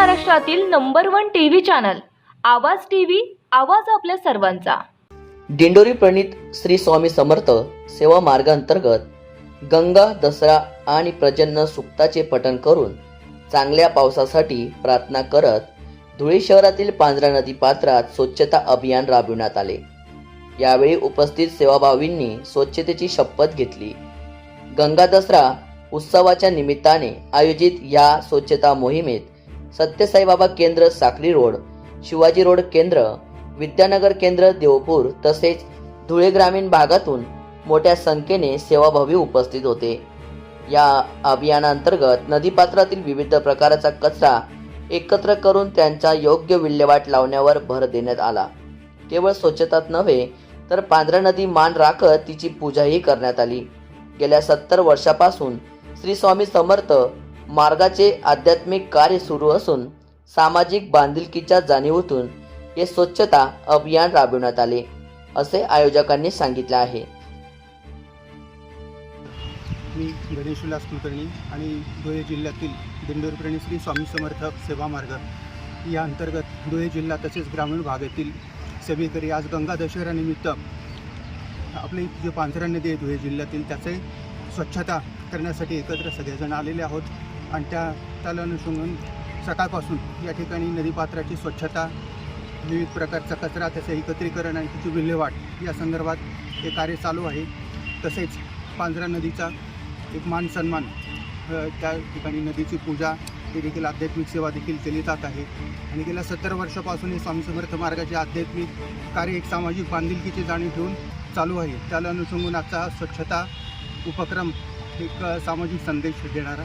महाराष्ट्रातील number one TV channel Awaaz TV Awaaz आपल्या सर्वांचा. दिंडोरी प्रणित श्री स्वामी समर्थ सेवा मार्गांतर्गत गंगा दसरा आणि प्रजन्न सुक्ताचे पठण करून चांगल्या पावसासाठी प्रार्थना करत धुळे शहरातील पांजरा नदी पात्रात स्वच्छता अभियान राबविण्यात आले. यावेळी उपस्थित सेवाभावींनी स्वच्छतेची शपथ घेतली. गंगा दसरा उत्सवाच्या निमित्ताने आयोजित या स्वच्छता मोहिमेत सत्यसाईबाबा केंद्र साखरी रोड शिवाजी रोड केंद्र विद्यानगर केंद्र देवपूर तसेच धुळे ग्रामीण भागातून मोठ्या संख्येने सेवाभावी उपस्थित होते. या अभियानांतर्गत नदीपात्रातील विविध प्रकारचा कचरा एकत्र करून त्यांचा योग्य विल्हेवाट लावण्यावर भर देण्यात आला. केवळ स्वच्छताच नव्हे तर पांढरा नदी मान राखत तिची पूजाही करण्यात आली. गेल्या सत्तर वर्षापासून श्री स्वामी समर्थ मार्गाचे आध्यात्मिक कार्य सुरू असून सामाजिक बांधिलकीच्या जाणीवतून हे स्वच्छता अभियान राबविण्यात आले असे आयोजकांनी सांगितले आहे. मी गणेश उल्हास कुलकर्णी आणि धुळे जिल्ह्यातील दिंडोरप्रेणी श्री स्वामी समर्थ सेवा मार्ग. या अंतर्गत धुळे जिल्हा तसेच ग्रामीण भागातील सगळीकडे आज गंगा दशहऱ्यानिमित्त आपली जे पांझरा नदी आहे धुळे जिल्ह्यातील त्याचे स्वच्छता करण्यासाठी एकत्र सगळेजण आलेले आहोत. आणि त्या त्याला अनुसरून सकाळपासून या ठिकाणी नदीपात्राची स्वच्छता विविध प्रकारचा कचरा त्याचं एकत्रीकरण आणि त्याची विल्हेवाट या संदर्भात हे कार्य चालू आहे. तसेच पांझरा नदीचा एक मान सन्मान त्या ठिकाणी नदीची पूजा ही देखील आध्यात्मिक सेवा देखील केली जात आहे. आणि गेल्या सत्तर वर्षापासून हे स्वामी समर्थ मार्गाचे आध्यात्मिक कार्य एक सामाजिक बांधिलकीची जाणीव ठेवून चालू आहे. त्याला अनुसंगून आजचा स्वच्छता उपक्रम एक सामाजिक संदेश देणारा